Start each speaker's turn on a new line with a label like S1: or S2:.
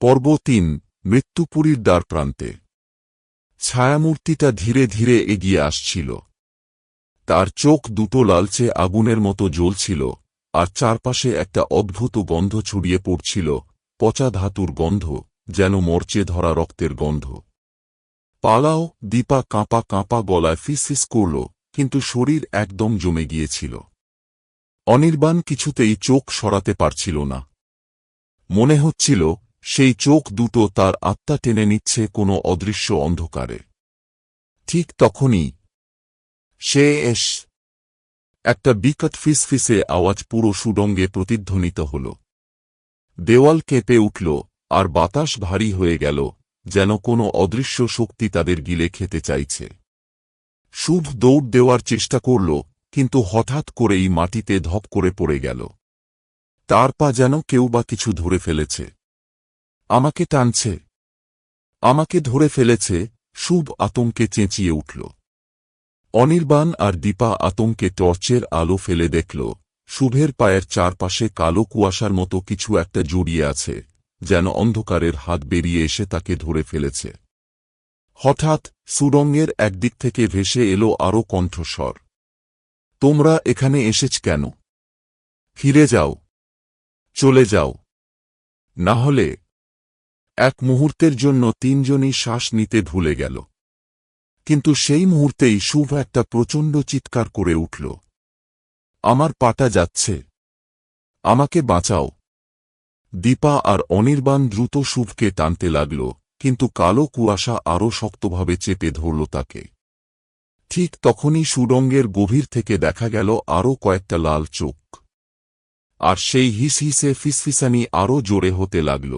S1: পর্ব তিন, মৃত্যুপুরীর দ্বার প্রান্তে ছায়ামূর্তিটা ধীরে ধীরে এগিয়ে আসছিল। তার চোখ দুটো লালচে আগুনের মতো জ্বলছিল, আর চারপাশে একটা অদ্ভুত গন্ধ ছড়িয়ে পড়ছিল, পচা ধাতুর গন্ধ, যেন মরচে ধরা রক্তের গন্ধ। পালাও, দীপা কাঁপা কাঁপা গলায় ফিসফিস করল, কিন্তু শরীর একদম জমে গিয়েছিল। অনির্বাণ কিছুতেই চোখ সরাতে পারছিল না। মনে হচ্ছিল সেই চোখ দুটো তার আত্মা টেনে নিচ্ছে কোনো অদৃশ্য অন্ধকারে। ঠিক তখনই সে এস একটা বিকট ফিসফিসে আওয়াজ পুরো সুডঙ্গে প্রতিধ্বনিত হল। দেওয়াল কেঁপে উঠল, আর বাতাস ভারী হয়ে গেল, যেন কোনো অদৃশ্য শক্তি তাদের গিলে খেতে চাইছে। শুভ দৌড় দেওয়ার চেষ্টা করল, কিন্তু হঠাৎ করেই মাটিতে ধপ করে পড়ে গেল। তার পা যেন কেউ বা কিছু ধরে ফেলেছে। আমাকে টানছে। আমাকে ধরে ফেলেছে, শুভ আতঙ্কে চেঁচিয়ে উঠল। অনির্বাণ আর দীপা আতঙ্কে টর্চের আলো ফেলে দেখল, শুভের পায়ের চারপাশে কালো কুয়াশার মতো কিছু একটা জড়িয়ে আছে, যেন অন্ধকারের হাত বেরিয়ে এসে তাকে ধরে ফেলেছে। হঠাৎ, সুরঙ্গের একদিক থেকে ভেসে এলো আরও কণ্ঠস্বর। তোমরা এখানে এসেছ কেন? ফিরে যাও। চলে যাও। না হলে এক মুহূর্তের জন্য তিনজনই শ্বাস নিতে ভুলে গেল। কিন্তু সেই মুহূর্তেই শুভ একটা প্রচণ্ড চিৎকার করে উঠল। আমার পাটা যাচ্ছে। আমাকে বাঁচাও। দীপা আর অনির্বাণ দ্রুত শুভকে টানতে লাগল, কিন্তু কালো কুয়াশা আরও শক্তভাবে চেপে ধরল তাকে। ঠিক তখনই সুরঙ্গের গভীর থেকে দেখা গেল আরও কয়েকটা লাল চোখ। আর সেই হিস হিসে ফিসফিসানি আরও জোরে হতে লাগল।